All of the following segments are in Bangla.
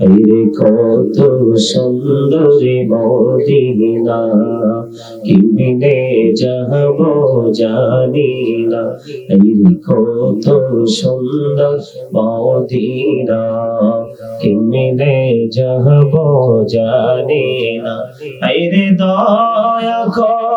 রে কত সুন্দরী মদিনা? কিমিনে যাব জানি না। রে কত সুন্দর মদিনা? কিমিনে যাব জানি না। রে দয়া করো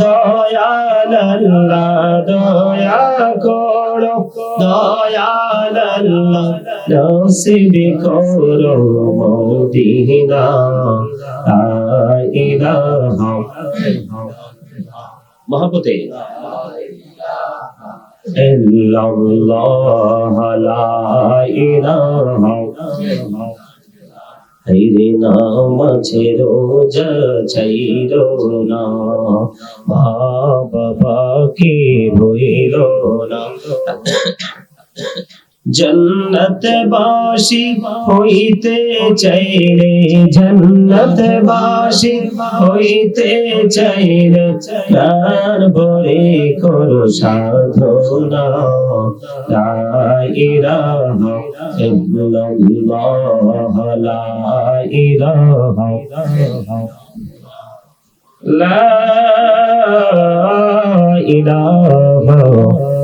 দয়াল আল্লাহ দয়া করো দয়াল আল্লাহ নসিব করো মদিনা। ইলাহা মহাপতে ইল্লাল্লাহ লা ইলাহা হাইরে নামাজে রোজা ছাইরো না। বাবা কে ভইল না। জন্নতে বাসি হইতে চাইরে জন্নতে বাসি হইতে চাইরে প্রাণ ভরে করো সাধনা। ইরাহ লা ইরাহ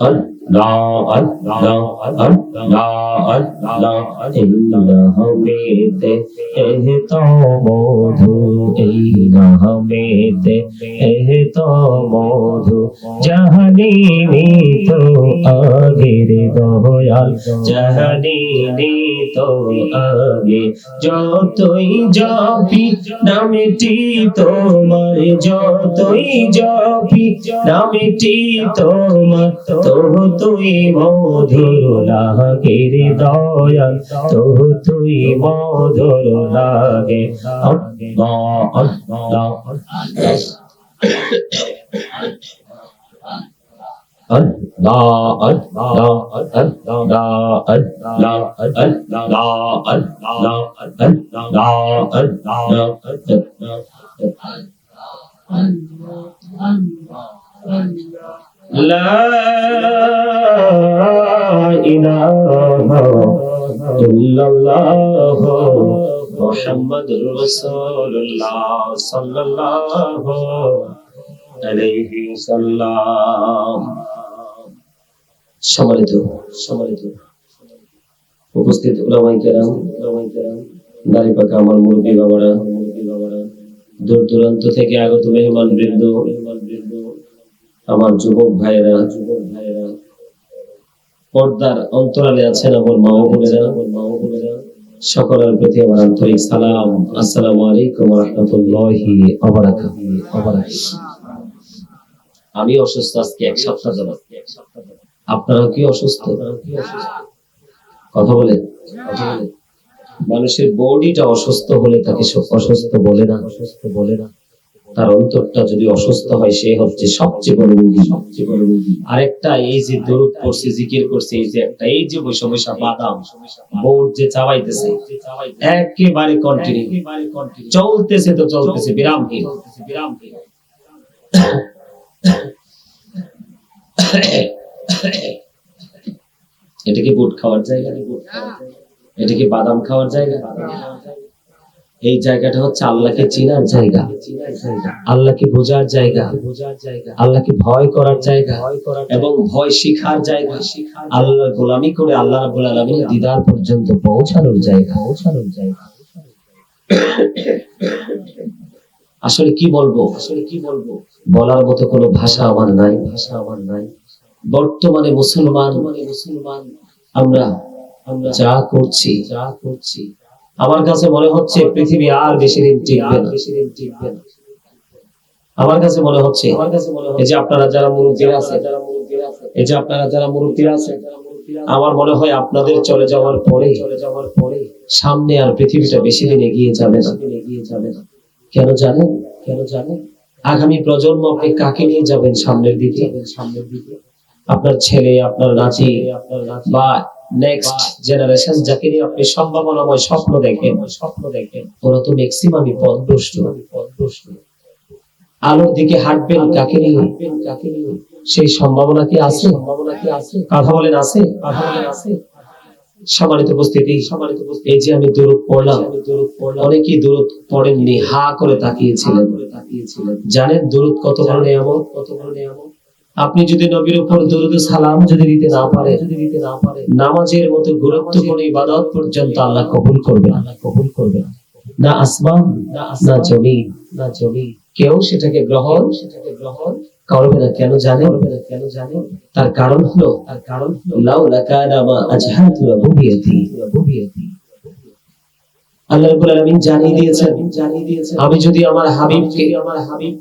Allah, Allah, Allah, Allah, ইল্লাহ বেতে এহ তো মধু ইল্লাহ বেতে এহ তো মধু জাহানি নিত আগের দয়াল জাহানি নিত আগে যতই জপি নামটি তোমার যতই জপি নামটি তোমার তবু তুই মধুর লাগের দয়াল তবু তুই মধুর লাগে Allah Allah, Allah, Allah, Allah, Allah, Allah, Allah, لا إله إلا الله محمد رسول الله صلى الله عليه وسلم সম্মানিত সম্মানিত উপস্থিত ওলামাই কেরাম ওলামাই কেরাম দাড়ি পাকা আমার মুরব্বী বাবারা মুরব্বী বাবারা দূর দূরান্ত থেকে আগত মেহমান বৃন্দ মেহমান বৃন্দ আমার যুবক ভাইয়েরা যুবক ভাইয়েরা পর্দার অন্তরালে আছেন আমার মা বোনেরা আমার মা বোনেরা, সকলের প্রতি আমার আন্তরিক সালাম। আসসালামু আলাইকুম রাহমাতুল্লাহি আমি অসুস্থ আজকে এক সপ্তাহ যাবত আপনারা কি অসুস্থ? কথা বলে মানুষের বডিটা অসুস্থ হলে তাকে অসুস্থ বলে না অসুস্থ বলে না। তার অন্তরটা যদি অসুস্থ হয় সে হচ্ছে সবচেয়ে বড় রোগী। সবচেয়ে বড় রোগী। আরেকটা এই যে দরুদ পড়ছে জিকির করছে এই যে একটা এই যে বৈশা বৈশা বাদাম বোর্ড যে চাবাইতেছে একেবারে কন্টিনিউ চলতেছে তো চলতেছে বিরামহীন বিরামহীন। এটা কি বুট খাওয়ার জায়গা? এটা কি বাদাম খাওয়ার জায়গা? এই জায়গাটা হচ্ছে আল্লাহকে চেনার জায়গা। আল্লাহকে বোঝার জায়গা। আল্লাহকে ভয় করার জায়গা। এবং ভয় শিখার জায়গা। আল্লাহ গোলামি করে আল্লাহ রাব্বুল আলামিনের দিদার পর্যন্ত পৌঁছানোর জায়গা। পৌঁছানোর জায়গা আসলে কি বলব? আসলে কি বলব বলার মতো কোনো ভাষা আমার নাই। ভাষা আমার নাই বর্তমানে মুসলমান মানে মুসলমান আমরা আমরা যা করছি যা করছি আমার কাছে মনে হচ্ছে পৃথিবী আর বেশি দিন টিকবে না। আমার কাছে মনে হচ্ছে এই যে আপনারা যারা মুরব্বীরা আছে এই যে আপনারা যারা মুরব্বীরা আছে আমার মনে হয় আপনাদের চলে যাওয়ার পরে সামনে আর পৃথিবীটা বেশি দিন এগিয়ে যাবে না। কেন জানেন? কেন জানেন আগামী প্রজন্ম আপনি কাকে নিয়ে যাবেন সামনের দিকে? সামনের দিকে আপনার ছেলে, আপনার নাতি আপনার বা নেক্সট জেনারেশন যাকে নিয়ে আপনি সম্ভাবনাময় স্বপ্ন দেখেন স্বপ্ন দেখেন ওরা তো আলোর দিকে হাঁটবেন কাকে নিয়ে? কাকে নিয়ে সেই সম্ভাবনা কি আছে? সম্ভাবনা কি আছে কথা বলেন আছে? কথা বলেন আছে উপস্থিতি। এই যে আমি দূরত পড়লাম, অনেকেই দূরত পড়েননি, হা করে তাকিয়েছিলেন। জানেন দূরত কত বড় নিয়ামত কত বড় নিয়ামত আপনি যদি নবীর উপর দরুদ সালাম যদি দিতে না পারে যদি দিতে না পারে নামাজের মতো গুরুত্বপূর্ণ ইবাদত পর্যন্ত আল্লাহ কবুল করবে আল্লাহ কবুল করবে না। না আসমান না জমি না জমি কেউ সেটাকে গ্রহণ সেটাকে গ্রহণ করবে না। কেন জানে? কেন জানে? তার কারণ হলো তার কারণ হলো লাউলা কানা মা আজহাতু রুবিয়াতি রুবিয়াতি আল্লাহ আমার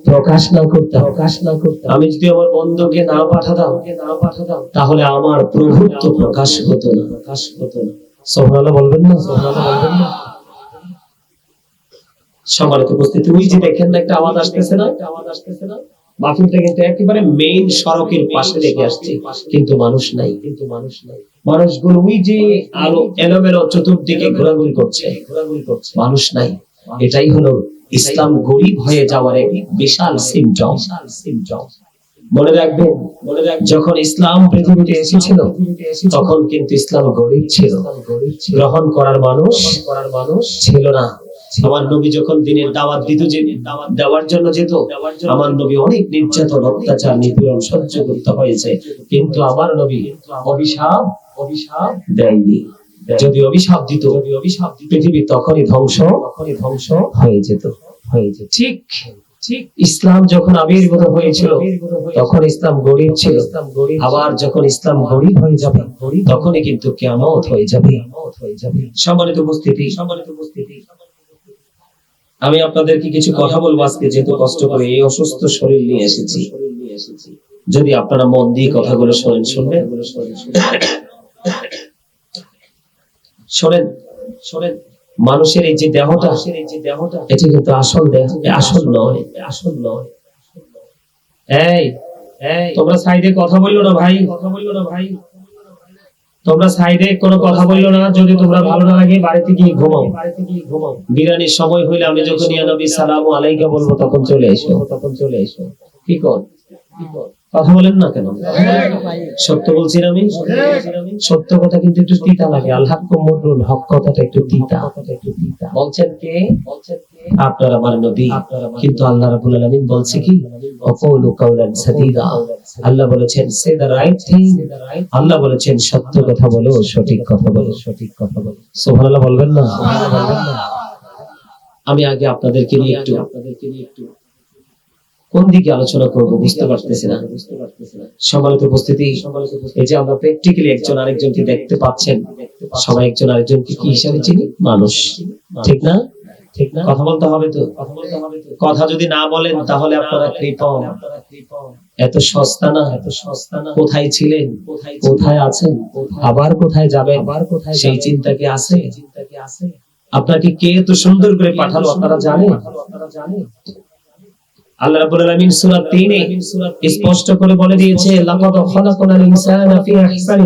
প্রকাশ তাহলে আমার প্রভুত্ব প্রকাশ হতো না প্রকাশ হতো না। সুবহানাল্লাহ বলবেন না? বলবেন না সম্মানিত উপস্থিতি, ওই যে দেখেন না একটা আওয়াজ আসতেছে না, একটা আওয়াজ আসতেছে না? মাহফিলটা কিন্তু একেবারে মেইন সড়কের পাশে রেখে আসছে। কিন্তু মানুষ নাই। কিন্তু মানুষ নাই মানুষগুলো ওই যে আলো এলোমেলো চতুর্দিকে ঘোরাঘুরি করছে। ঘোরাঘুরি করছে মানুষ নাই। এটাই হলো ইসলাম গরিব হয়ে যাওয়ার এক বিশাল সিমটম সিমটম মনে রাখবেন মনে রাখ যখন ইসলাম পৃথিবীতে এসেছিল, তখন কিন্তু ইসলাম গরিব ছিল। গ্রহণ করার মানুষ করার মানুষ ছিল না। আমার নবী যখন দিনের দাওয়াত দিত যে দেওয়ার জন্য যেত আমার নবী অনেক নির্যাতন অত্যাচার নিপীড়ন সহ্য করতে হয়েছে। কিন্তু আমার নবী অভিশাপ অভিশাপ দেয়নি। যদি অভিশাপ দিত যদি অভিশাপ দিত পৃথিবী তখনই ধ্বংস তখনই ধ্বংস হয়ে যেত হয়ে যেত। ঠিক ঠিক। ইসলাম যখন আবির্ভূত হয়েছিল তখন ইসলাম গরিব ছিল। আবার যখন ইসলাম গরিব হয়ে যাবে তখনই কিন্তু কেমত হয়ে যাবে। হয়ে যাবে। সম্মানিত উপস্থিতি। সম্মানিত উপস্থিতি। আমি আপনাদেরকে কিছু কথা বলব আজকে, যেহেতু কষ্ট করে এই অসুস্থ শরীর নিয়ে এসেছি। যদি আপনারা মন দিয়ে কথাগুলো শোনেন, শুনবেন? শোনেন শোনেন, মানুষের এই যে দেহটা এই যে দেহটা এটা কিন্তু আসল দেহ আসল নয় আসল নয়। এই তোমরা সাইডে কথা বলল না ভাই কথা বলল না ভাই? তোমরা সাইডে কোনো কথা বলল না যদি তোমরা ভালো না লাগে বাড়িতে গিয়ে ঘুমাও। বাড়িতে গিয়ে ঘুমাও বিরানির সময় হইলে আমি যখন ইয়া নবী সালাম আলাইকা বলব তখন চলে এসো। তখন চলে এসো। কি কর? কি কর? কথা বলেন না কেন? সত্য বলছি আমি? সত্য কথা কিন্তু একটু তিতা লাগে। আল্লাহ কুমরুল হক কথাটা একটু তিতা। বলছেন কে? আপনার আমার নবী। কিন্তু আল্লাহ বলছে কি? অকৌলু সাদীদা। আল্লাহ বলেছেন সে দ্য রাইট থিং আল্লাহ বলেছেন, সত্য কথা বলো, সঠিক কথা বলো। সঠিক কথা বলো বলবেন না? আমি আগে আপনাদেরকে নিয়ে একটু আপনাদেরকে নিয়ে একটু কোন দিকে আলোচনা করব বুঝতে পারতেছি না। সম্মানিত উপস্থিতি এই যে আমরা প্র্যাকটিক্যালি একজন আরেকজনকে দেখতে পাচ্ছেন সবাই একজন আরেকজনকে কি হিসাবে চিনি? মানুষ। ঠিক না? ঠিক না? কথা বলতে হবে তো? কথা যদি না বলেন তাহলে আপনারা কৃপণ। এত সস্তা না? এত সস্তা না। কোথায় ছিলেন? কোথায় আছেন? আবার কোথায় যাবেন? আবার কোথায় সেই চিন্তা কি আছে? চিন্তা কি আছে? আপনাকে কে এত সুন্দর করে পাঠালো আপনারা জানেন? আপনারা জানেন? আল্লাহ রাব্বুল আলামিন সূরা 3 এ স্পষ্ট করে বলে দিয়েছে, লাকাদ খালাকনাল ইনসানা ফি আহসানি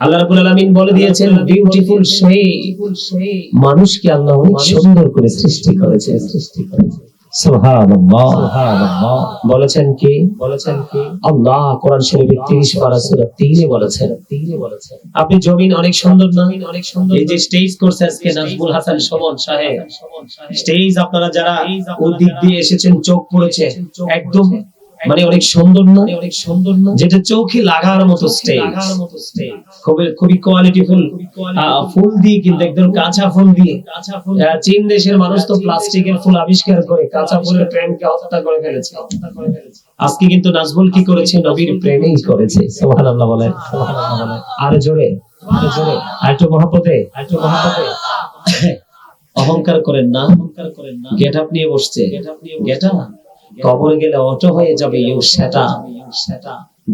আল্লাহ রাব্বুল আলামিন বলে দিয়েছেন বিউটিফুল শে মানুষকে আল্লাহ অনেক সুন্দর করে সৃষ্টি করেছে সৃষ্টি করেছে। বলেছেন কি? বলেছেন কি? আল্লাহ কোরআন শরীফের 30 পারা সুরা 3 বলেছেন। তিনি বলেছেন। আপনি জমিন অনেক সুন্দর না? অনেক সুন্দর এই যে স্টেজ করছে আজকে নাজমুল হাসান সমন সাহেব। স্টেজ আপনারা যারা ওদিক দিয়ে এসেছেন চোখ পড়েছে একদম মানে অনেক সুন্দর না অনেক সুন্দর না যেটা চোখে লাগার মতো স্টেজ খুবই খুবই কোয়ালিটিফুল ফুল দিয়ে কিন্তু একদম কাঁচা ফুল দিয়ে। আহ, চীন দেশের মানুষ তো প্লাস্টিকের ফুল আবিষ্কার করে কাঁচা ফুলের প্রেমকে হত্যা করে ফেলেছে। আজকে কিন্তু নাজমুল কি করেছে? নবীর প্রেমেই করেছে? সুবহানাল্লাহ বলেন। আর জোরে আর জোরে। আর একটু মহব্বতে। আর একটু মহব্বতে। অহংকার করেন না। অহংকার করেন না। গেট আপ নিয়ে বসছে। Get up? কবরে গেলে অটো হয়ে যাবে ইউ সেটা।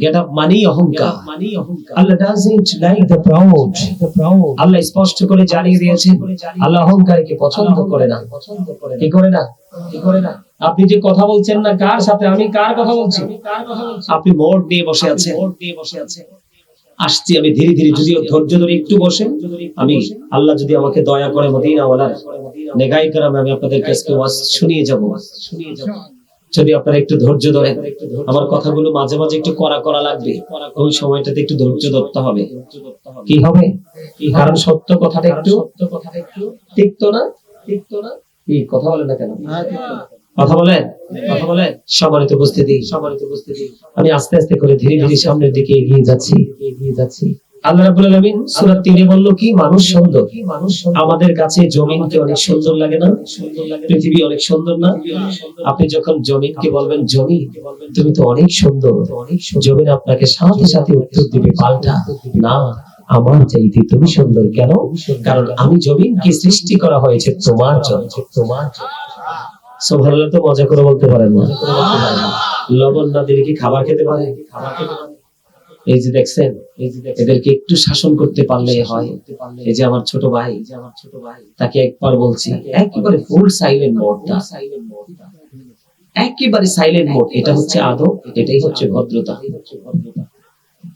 গেট আপ মানেই অহংকার। মানেই অহংকার Allah doesn't like the proud আল্লাহ স্পষ্ট করে জানিয়ে দিয়েছেন, আল্লাহ অহংকারকে পছন্দ করে না। পছন্দ করে কি করে না? কি করে না আপনি যে কথা বলছেন না, কার সাথে? আমি কার কথা বলছি? আপনি মোড় দিয়ে বসে আছেন। মোড় দিয়ে বসে আছেন আসছি আমি ধীরে ধীরে, যদিও ধৈর্য ধরে একটু বসে। আমি, আল্লাহ যদি আমাকে দয়া করে মদিনা ওয়ালার নেগাই করাম আমি আপনাদের কাছে শুনিয়ে যাব শুনিয়ে যাব। যদি আপনারা একটু ধৈর্য ধরেন আমার কথাগুলো মাঝে মাঝে একটু করা করা লাগবে ওই সময়টাতে একটু ধৈর্য ধরতে হবে। কি হবে? কারণ সত্য কথাটা একটু সত্য কথাটা একটু টিকতো না? টিকতো না? কি কথা বলেন না কেন? কথা বলে কথা বলেন। সম্মানিত উপস্থিতি। সম্মানিত উপস্থিতি। আমি আস্তে আস্তে করে ধীরে ধীরে সামনের দিকে এগিয়ে যাচ্ছি। এগিয়ে যাচ্ছি। আল্লাহ রাব্বুল আলামিন সূরা 3 এ বলল, কি মানুষ সুন্দর। আমাদের কাছে জমিনকে অনেক সুন্দর লাগে না। পৃথিবী অনেক সুন্দর না। আপনি যখন জমিনকে বলবেন, জমিন, তুমি তো অনেক সুন্দর। জমিন আপনাকে সাথে সাথে উত্তর দিবে, পাল্টা। না, আমার চাইতে তুমি সুন্দর কেন? কারণ আমি জমিনকে সৃষ্টি করা হয়েছে তোমার জন্য। তোমার সোভাল্লা তো মজা করে বলতে পারেন না। লবণ না দিলে কি খাবার খেতে পারে খাবার খেতে পারে? এই যে দেখছেন এদেরকে একটু শাসন করতে পারলে হয়। এই যে আমার ছোট ভাই যে আমার ছোট ভাই। তাকে একবার বলছি একেবারে ফুল সাইলেন্ট মোডটা একেবারে সাইলেন্ট মোড এটা হচ্ছে আদব এটাই হচ্ছে ভদ্রতা।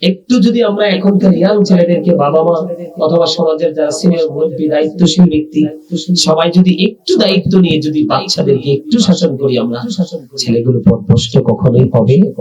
একটু যদি আমরা এখনকার ইয়াং ছেলেদেরকে বাবা মা অথবা সমাজের যারা সিনিয়র মুরব্বী দায়িত্বশীল ব্যক্তি সবাই যদি একটু দায়িত্ব নিয়ে যদি বাচ্চাদেরকে একটু শাসন করি আমরা ছেলেগুলো পথভ্রষ্ট কখনোই হবে